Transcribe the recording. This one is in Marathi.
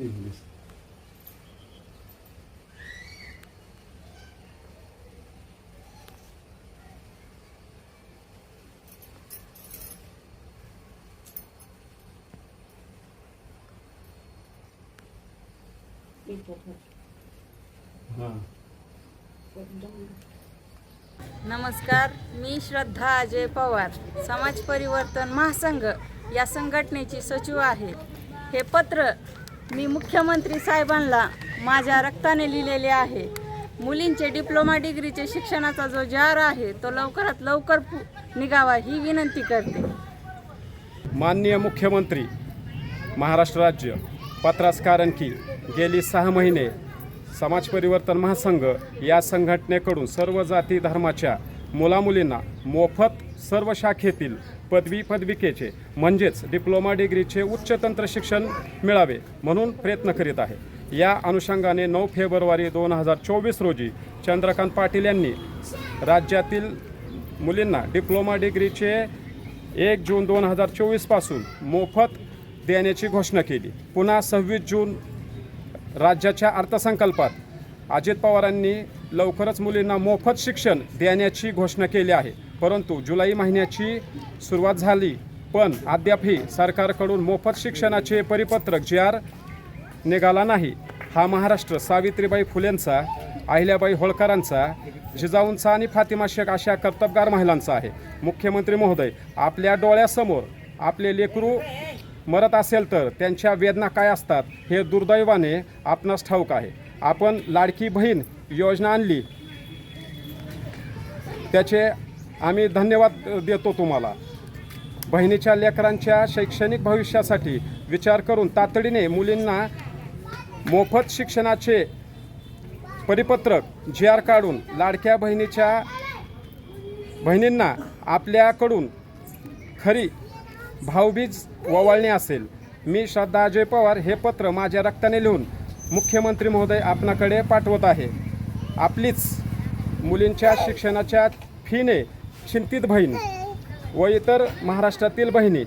इंग्लिश हां नमस्कार मी श्रद्धा अजय पवार समाज परिवर्तन महासंघ या संघटनेची सचिव आहे. हे पत्र मी मुख्यमंत्री साहेबांना माझ्या रक्ताने लिहिलेले आहे. मुलींचे डिप्लोमा डिग्रीचे शिक्षणाचा जो जार आहे तो लवकरात लवकर निघावा ही विनंती करते. माननीय मुख्यमंत्री महाराष्ट्र राज्य पत्रास कारण की गेली सहा महिने समाज परिवर्तन महासंघ या संघटनेकडून सर्व जाती धर्माच्या मुलामुलींना मोफत सर्व शाखेतील पदवी पदविकेचे म्हणजेच डिप्लोमा डिग्रीचे उच्च तंत्र शिक्षण मिळावे म्हणून प्रयत्न करीत आहे. या अनुषंगाने नऊ फेब्रुवारी दोन हजार चोवीस रोजी चंद्रकांत पाटील यांनी राज्यातील मुलींना डिप्लोमा डिग्रीचे एक जून दोन हजार चोवीसपासून मोफत देण्याची घोषणा केली. पुन्हा सव्वीस जून राज्याच्या अर्थसंकल्पात अजित पवारांनी लवकरच मुलींना मोफत शिक्षण देण्याची घोषणा केली आहे. परंतु जुलै महिन्याची सुरुवात झाली पण अद्यापही सरकारकडून मोफत शिक्षणाचे परिपत्रक जी आर निघाला नाही. हा महाराष्ट्र सावित्रीबाई फुलेंचा अहिल्याबाई होळकरांचा जिजाऊंचा आणि फातिमा शेख अशा कर्तबगार महिलांचा आहे. मुख्यमंत्री महोदय आपल्या डोळ्यासमोर आपले लेकरू मरत असेल तर त्यांच्या वेदना काय असतात हे दुर्दैवाने आपणास ठाऊक आहे. आपण लाडकी बहीण योजना आणली. त्याचे आम्ही धन्यवाद देतो तुम्हाला. बहिणीच्या लेकरांच्या शैक्षणिक भविष्यासाठी विचार करून तातडीने मुलींना मोफत शिक्षणाचे परिपत्रक जी आर काढून लाडक्या बहिणीच्या बहिणींना आपल्याकडून खरी भाऊबीज ओवाळणी असेल. मी श्रद्धा अजय पवार हे पत्र माझ्या रक्ताने लिहून मुख्यमंत्री महोदय आपणाकडे पाठवत आहे. आपलीच मुलींच्या शिक्षणाच्या फीने चिंतित बहीण व इतर महाराष्ट्रातील बहिणी